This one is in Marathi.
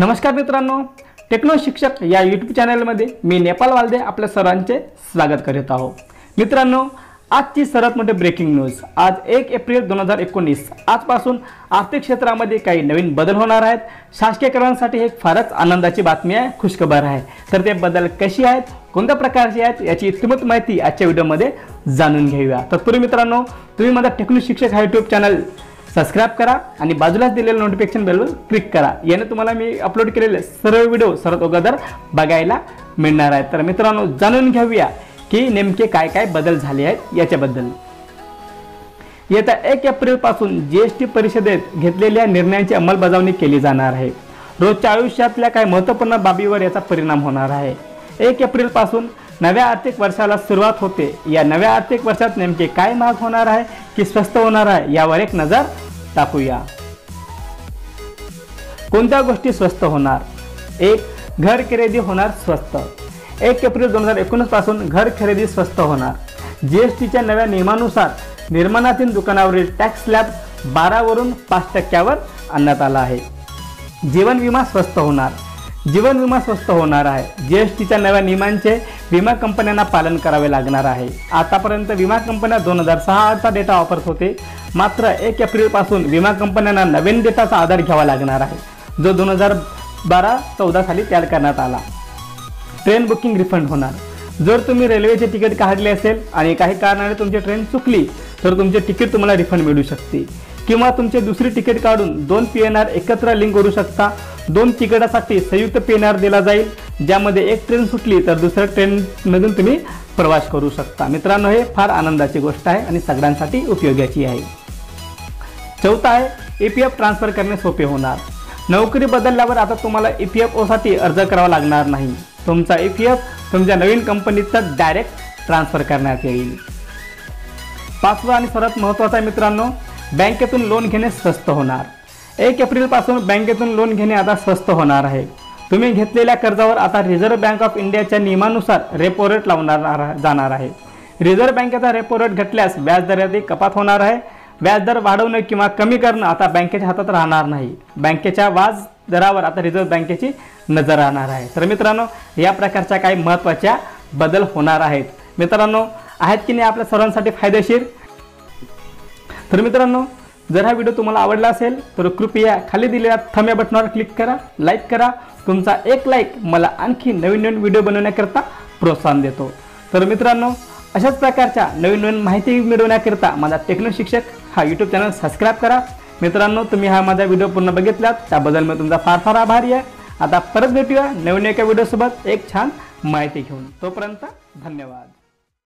नमस्कार मित्रांनो टेक्नो शिक्षक या यूट्यूब चॅनलमध्ये मी नेपाल वालदे आपल्या सर्वांचे स्वागत करीत आहो. मित्रांनो आजची सर्वात मोठी ब्रेकिंग न्यूज आज एक एप्रिल दोन हजार एकोणीस. आजपासून आर्थिक क्षेत्रामध्ये काही नवीन बदल होणार आहेत. शासकीय हे एक फारच आनंदाची बातमी आहे खुशखबर आहे. तर ते बदल कशी आहेत कोणत्या प्रकारचे आहेत याची इत्तमत माहिती आजच्या व्हिडिओमध्ये जाणून घेऊया. तत्पूर्वी मित्रांनो तुम्ही माझा टेक्नो शिक्षक हा यूट्यूब चॅनल सबस्क्राईब करा आणि बाजूलाच दिलेलं नोटिफिकेशन बेलवर क्लिक करा. याने तुम्हाला मी अपलोड केलेले सर्व व्हिडिओ सर्वात अगोदर बघायला मिळणार आहेत तर मित्रांनो जाणून घेऊया की नेमके काय काय बदल झाले आहेत याच्याबद्दल. येत्या एक एप्रिलपासून जी एस टी परिषदेत घेतलेल्या निर्णयांची अंमलबजावणी केली जाणार आहे. रोजच्या आयुष्यातल्या काही महत्त्वपूर्ण बाबीवर याचा परिणाम होणार आहे. एक एप्रिलपासून नव्या आर्थिक वर्षाला सुरुवात होते. या नव्या आर्थिक वर्षात नेमके काय महाग होणार आहे की स्वस्त होणार आहे यावर एक नजर टाकूया. कोणत्या गोष्टी स्वस्त होणार? एक घर खरेदी होणार स्वस्त. एक एप्रिल दोन हजार एकोणीसपासून घर खरेदी स्वस्त होणार. जीएसटीच्या नव्या नियमानुसार निर्माणातील दुकानावरील टॅक्स स्लॅब बारावरून पाच टक्क्यावर आणण्यात आला आहे. जीवन विमा स्वस्त होणार. जीवन विमा स्वस्त होणार आहे. जीएसटीच्या नव्या नियमांचे विमा कंपन्यांना पालन करावे लागणार आहे. आतापर्यंत विमा कंपन्या दोन हजार सहाचा डेटा वापरत होते. मात्र एक एप्रिलपासून विमा कंपन्यांना नवीन डेटाचा आधार घ्यावा लागणार आहे. जो दोन हजार बारा चौदा साली तयार करण्यात आला. ट्रेन बुकिंग रिफंड होणार. जर तुम्ही रेल्वेचे तिकीट काढले असेल आणि काही कारणाने तुमची ट्रेन चुकली तर तुमचे तिकीट तुम्हाला रिफंड मिळू शकते. किंवा तुमचे दुसरी तिकीट काढून दोन पी एन आर एकत्र लिंक करू शकता. दोन तिकिटासाठी संयुक्त पेनार आर दिला जाईल. ज्यामध्ये एक ट्रेन सुटली तर दुसऱ्या ट्रेनमधून तुम्ही प्रवास करू शकता. मित्रांनो हे फार आनंदाची गोष्ट आहे आणि सगळ्यांसाठी उपयोगाची आहे. चौथा आहे ई पी एफ ट्रान्सफर करणे सोपे होणार. नोकरी बदलल्यावर आता तुम्हाला ई पी एफ ओसाठी अर्ज करावा लागणार नाही. तुमचा ई पी एफ तुमच्या नवीन कंपनीचं डायरेक्ट ट्रान्सफर करण्यात येईल. पाचवा आणि सर्वात महत्त्वाचा आहे मित्रांनो बँकेतून लोन घेणे स्वस्त होणार. एक एप्रिलपासून बँकेतून लोन घेणे आता स्वस्त होणार आहे. तुम्ही घेतलेल्या कर्जावर आता रिझर्व्ह बँक ऑफ इंडियाच्या नियमानुसार रेपो रेट लावणार जाणार आहे. रिझर्व्ह बँकेचा रेपो रेट घटल्यास व्याजदरात कपात होणार आहे. व्याजदर वाढवणं किंवा कमी करणं आता बँकेच्या हातात राहणार नाही. बँकेच्या व्याज दरावर आता रिझर्व्ह बँकेची नजर राहणार आहे. तर मित्रांनो या प्रकारच्या काही महत्त्वाच्या बदल होणार आहेत. मित्रांनो आहेत की नाही आपल्या सर्वांसाठी फायदेशीर? तर मित्रांनो जर हा व्हिडिओ तुम्हाला आवडला असेल तर कृपया खाली दिलेल्या थम्या बटनावर क्लिक करा लाईक करा. तुमचा एक लाईक मला आणखी नवीन नवीन व्हिडिओ बनवण्याकरता प्रोत्साहन देतो. तर मित्रांनो अशाच प्रकारच्या नवीन नवीन माहिती मिळवण्याकरिता माझा टेक्नो शिक्षक हा यूट्यूब चॅनल सबस्क्राईब करा. मित्रांनो तुम्ही हा माझा व्हिडिओ पूर्ण बघितलात त्याबद्दल मी तुमचा फार फार आभारी आहे. आता परत भेटूया नवीन एका व्हिडिओसोबत एक छान माहिती घेऊन. तोपर्यंत धन्यवाद.